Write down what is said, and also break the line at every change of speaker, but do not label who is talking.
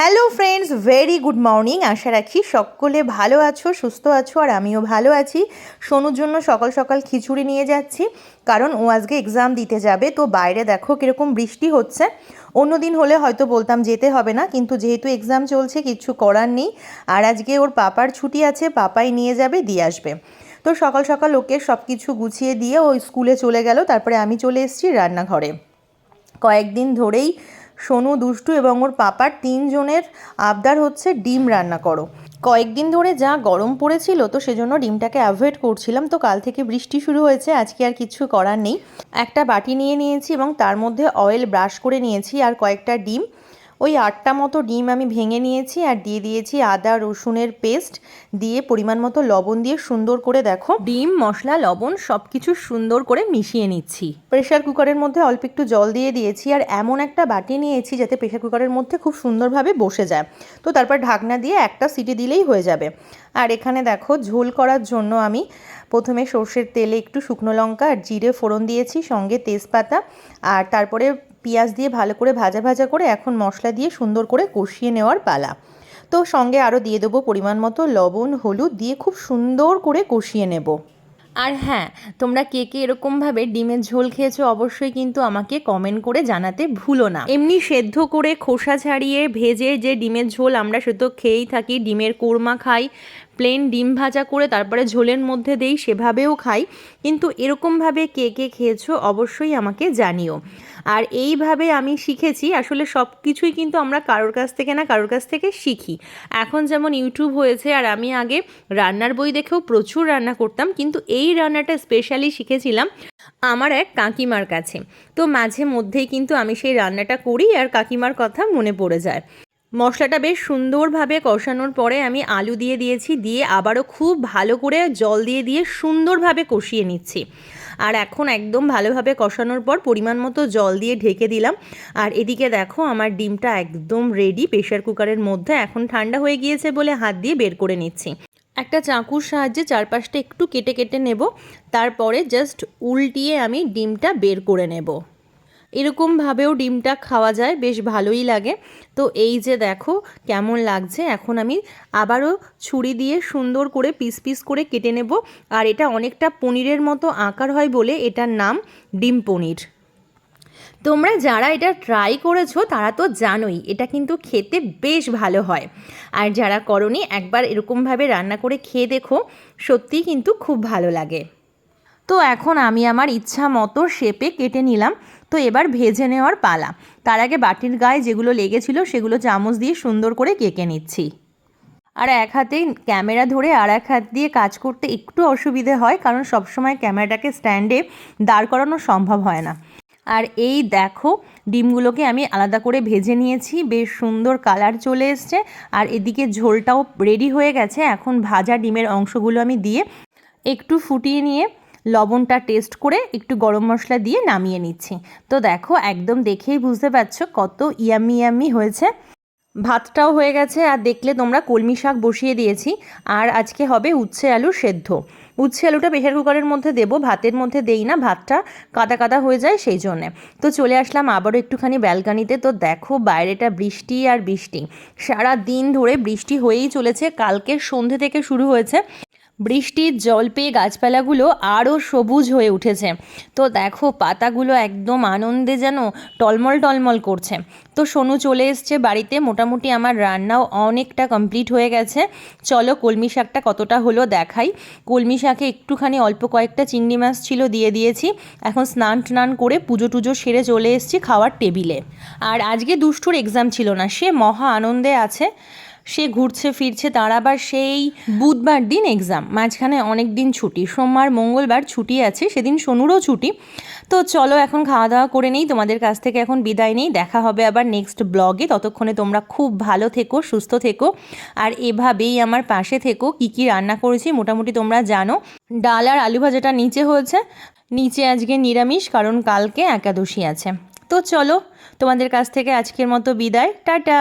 Hello friends very good morning আশা রাখি সকলে ভালো আছো, সুস্থ আছো, আর আমিও ভালো আছি। সোনুর জন্য সকাল সকাল খিচুড়ি নিয়ে যাচ্ছি, কারণ ও আজকে এক্সাম দিতে যাবে। তো বাইরে দেখো কীরকম বৃষ্টি হচ্ছে। অন্য দিন হলে হয়তো বলতাম যেতে হবে না, কিন্তু যেহেতু এক্সাম চলছে, কিছু করার নেই। আর আজকে ওর পাপার ছুটি আছে, পাপাই নিয়ে যাবে, দিয়ে আসবে। তো সকাল সকাল ওকে সব কিছু গুছিয়ে দিয়ে ও স্কুলে চলে গেল। তারপরে আমি চলে এসেছি রান্নাঘরে। কয়েকদিন ধরেই সোনু, দুষ্টু এবং ওর পাপার তিনজনের আবদার হচ্ছে ডিম রান্না করো। কয়েকদিন ধরে যা গরম পড়েছিল, তো সেজন্য ডিমটাকে অ্যাভয়েড করছিলাম। তো কাল থেকে বৃষ্টি শুরু হয়েছে, আজকে আর কিছু করার নেই। একটা বাটি নিয়ে নিয়েছি এবং তার মধ্যে অয়েল ব্রাশ করে নিয়েছি আর কয়েকটা ডিম। ওই আটটা মতো ডিম আমি ভেঙে নিয়েছি আর দিয়ে দিয়েছি আদা রসুনের পেস্ট। দিয়ে পরিমাণ মতো লবণ দিয়ে সুন্দর করে দেখো। ডিম মশলা লবণ সব কিছু সুন্দর করে মিশিয়ে নিচ্ছি। প্রেশার কুকারের মধ্যে অল্প একটু জল দিয়ে দিয়েছি আর এমন একটা বাটি নিয়েছি যাতে প্রেশার কুকারের মধ্যে খুব সুন্দরভাবে বসে যায়। তো তারপর ঢাকনা দিয়ে একটা সিটি দিলেই হয়ে যাবে। আর এখানে দেখো ঝোল করার জন্য আমি প্রথমে সর্ষের তেলে একটু শুকনো লঙ্কা আর জিরে ফোড়ন দিয়েছি সঙ্গে তেজপাতা। আর তারপরে পেঁয়াজ দিয়ে ভালো করে ভাজা ভাজা করে এখন মশলা দিয়ে সুন্দর করে কষিয়ে নেওয়ার পালা। তো সঙ্গে আরও দিয়ে দেবো পরিমাণ মতো লবণ, হলুদ দিয়ে খুব সুন্দর করে কষিয়ে নেব। আর হ্যাঁ তোমরা কে কে এরকমভাবে ডিমের ঝোল খেয়েছো অবশ্যই কিন্তু আমাকে কমেন্ট করে জানাতে ভুলো না। এমনি সেদ্ধ করে খোসা ছাড়িয়ে ভেজে যে ডিমের ঝোল আমরা সে তো খেয়েই থাকি, ডিমের কোরমা খাই প্লেন ডিম ভাজা করে তারপরে ঝোলের মধ্যে দেই, সেভাবেও খাই। কিন্তু এরকমভাবে কে কে খেয়েছো অবশ্যই আমাকে জানিও। আর এইভাবে আমি শিখেছি, আসলে সব কিছুই কিন্তু আমরা কারোর কাছ থেকে না কারোর কাছ থেকে শিখি। এখন যেমন ইউটিউব হয়েছে আর আমি আগে রান্নার বই দেখেও প্রচুর রান্না করতাম, কিন্তু এই রান্নাটা স্পেশালি শিখেছিলাম আমার এক কাকিমার কাছে। তো মাঝে মধ্যেই কিন্তু আমি সেই রান্নাটা করি আর কাকিমার কথা মনে পড়ে যায়। মশলাটা বেশ সুন্দরভাবে কষানোর পরে আমি আলু দিয়ে দিয়েছি, দিয়ে আবারও খুব ভালো করে জল দিয়ে দিয়ে সুন্দরভাবে কষিয়ে নিচ্ছি। আর এখন একদম ভালোভাবে কষানোর পর পরিমাণ মতো জল দিয়ে ঢেকে দিলাম। আর এদিকে দেখো আমার ডিমটা একদম রেডি প্রেশার কুকারের মধ্যে এখন ঠান্ডা হয়ে গিয়েছে বলে হাত দিয়ে বের করে নিচ্ছি। একটা চাকুর সাহায্যে চারপাশটা একটু কেটে কেটে নেব, তারপরে জাস্ট উল্টিয়ে আমি ডিমটা বের করে নেব। এরকমভাবেও ডিমটা খাওয়া যায়, বেশ ভালোই লাগে। তো এই যে দেখো কেমন লাগছে, এখন আমি আবারও ছুরি দিয়ে সুন্দর করে পিস পিস করে কেটে নেব। আর এটা অনেকটা পনিরের মতো আকার হয় বলে এটার নাম ডিম পনির। তোমরা যারা এটা ট্রাই করেছ তারা তো জানোই, এটা কিন্তু খেতে বেশ ভালো হয়। আর যারা করনি, একবার এরকমভাবে রান্না করে খেয়ে দেখো, সত্যিই কিন্তু খুব ভালো লাগে। তো এখন আমি আমার ইচ্ছা মতো শেপে কেটে নিলাম। তো এবার ভেজে নেওয়ার পালা। তার আগে বাটির গায়ে যেগুলো লেগেছিল সেগুলো চামচ দিয়ে সুন্দর করে কেকে নিচ্ছি। আর এক হাতে ক্যামেরা ধরে আর এক হাত দিয়ে কাজ করতে একটু অসুবিধে হয়, কারণ সবসময় ক্যামেরাটাকে স্ট্যান্ডে দাঁড় করানো সম্ভব হয় না। আর এই দেখো, ডিমগুলোকে আমি আলাদা করে ভেজে নিয়েছি, বেশ সুন্দর কালার চলে এসছে। আর এদিকে ঝোলটাও রেডি হয়ে গেছে। এখন ভাজা ডিমের অংশগুলো আমি দিয়ে একটু ফুটিয়ে নিয়ে লবণটা টেস্ট করে একটু গরম মশলা দিয়ে নামিয়ে নিচ্ছি। তো দেখো, একদম দেখেই বুঝতে পারছ কত ইয়ামি ইয়ামি হয়েছে। ভাতটাও হয়ে গেছে, আর দেখলে তোমরা কলমি শাক বসিয়ে দিয়েছি। আর আজকে হবে উচ্ছে আলু সেদ্ধ। উচ্ছে আলুটা প্রেশার কুকারের মধ্যে দেবো, ভাতের মধ্যে দেই না, ভাতটা কাদা কাদা হয়ে যায় সেই জন্যে। তো চলে আসলাম আবারও একটুখানি ব্যালকানিতে। তো দেখো বাইরেটা বৃষ্টি আর বৃষ্টি। সারা দিন ধরে বৃষ্টি হয়েই চলেছে, কালকে সন্ধে থেকে শুরু হয়েছে। বৃষ্টির জল পেয়ে গাছপালাগুলো আরও সবুজ হয়ে উঠেছে। তো দেখো, পাতাগুলো একদম আনন্দে যেন টলমল টলমল করছে। তো সোনু চলে এসছে বাড়িতে। মোটামুটি আমার রান্নাও অনেকটা কমপ্লিট হয়ে গেছে। চলো কলমি শাকটা কতটা হলো দেখাই। কলমি শাকে একটুখানি অল্প কয়েকটা চিংড়ি মাছ ছিল দিয়ে দিয়েছি। এখন স্নান টান করে পুজো টুজো সেরে চলে এসেছি খাওয়ার টেবিলে। আর আজকে দুষ্টুর এক্সাম ছিল না, সে মহা আনন্দে আছে। সে ঘুরছে, ফিরছে, তার আবার সেই বুধবার দিন এক্সাম মাঝখানে অনেক দিন ছুটি। সোমবার, মঙ্গলবার ছুটি আছে, সেদিন সোনুরও ছুটি। তো চলো এখন খাওয়া দাওয়া করে নেই, তোমাদের কাছ থেকে এখন বিদায় নেই। দেখা হবে আবার নেক্সট ব্লগে ততক্ষণে তোমরা খুব ভালো থেকো, সুস্থ থেকো। আর এভাবেই আমার পাশে থেকো। কী কী রান্না করেছি মোটামুটি তোমরা জানো। ডাল আর আলু ভাজাটা নিচে হয়েছে। নিচে আজকে নিরামিষ, কারণ কালকে একাদশী আছে। তো চলো, তোমাদের কাছ থেকে আজকের মতো বিদায়। টাটা!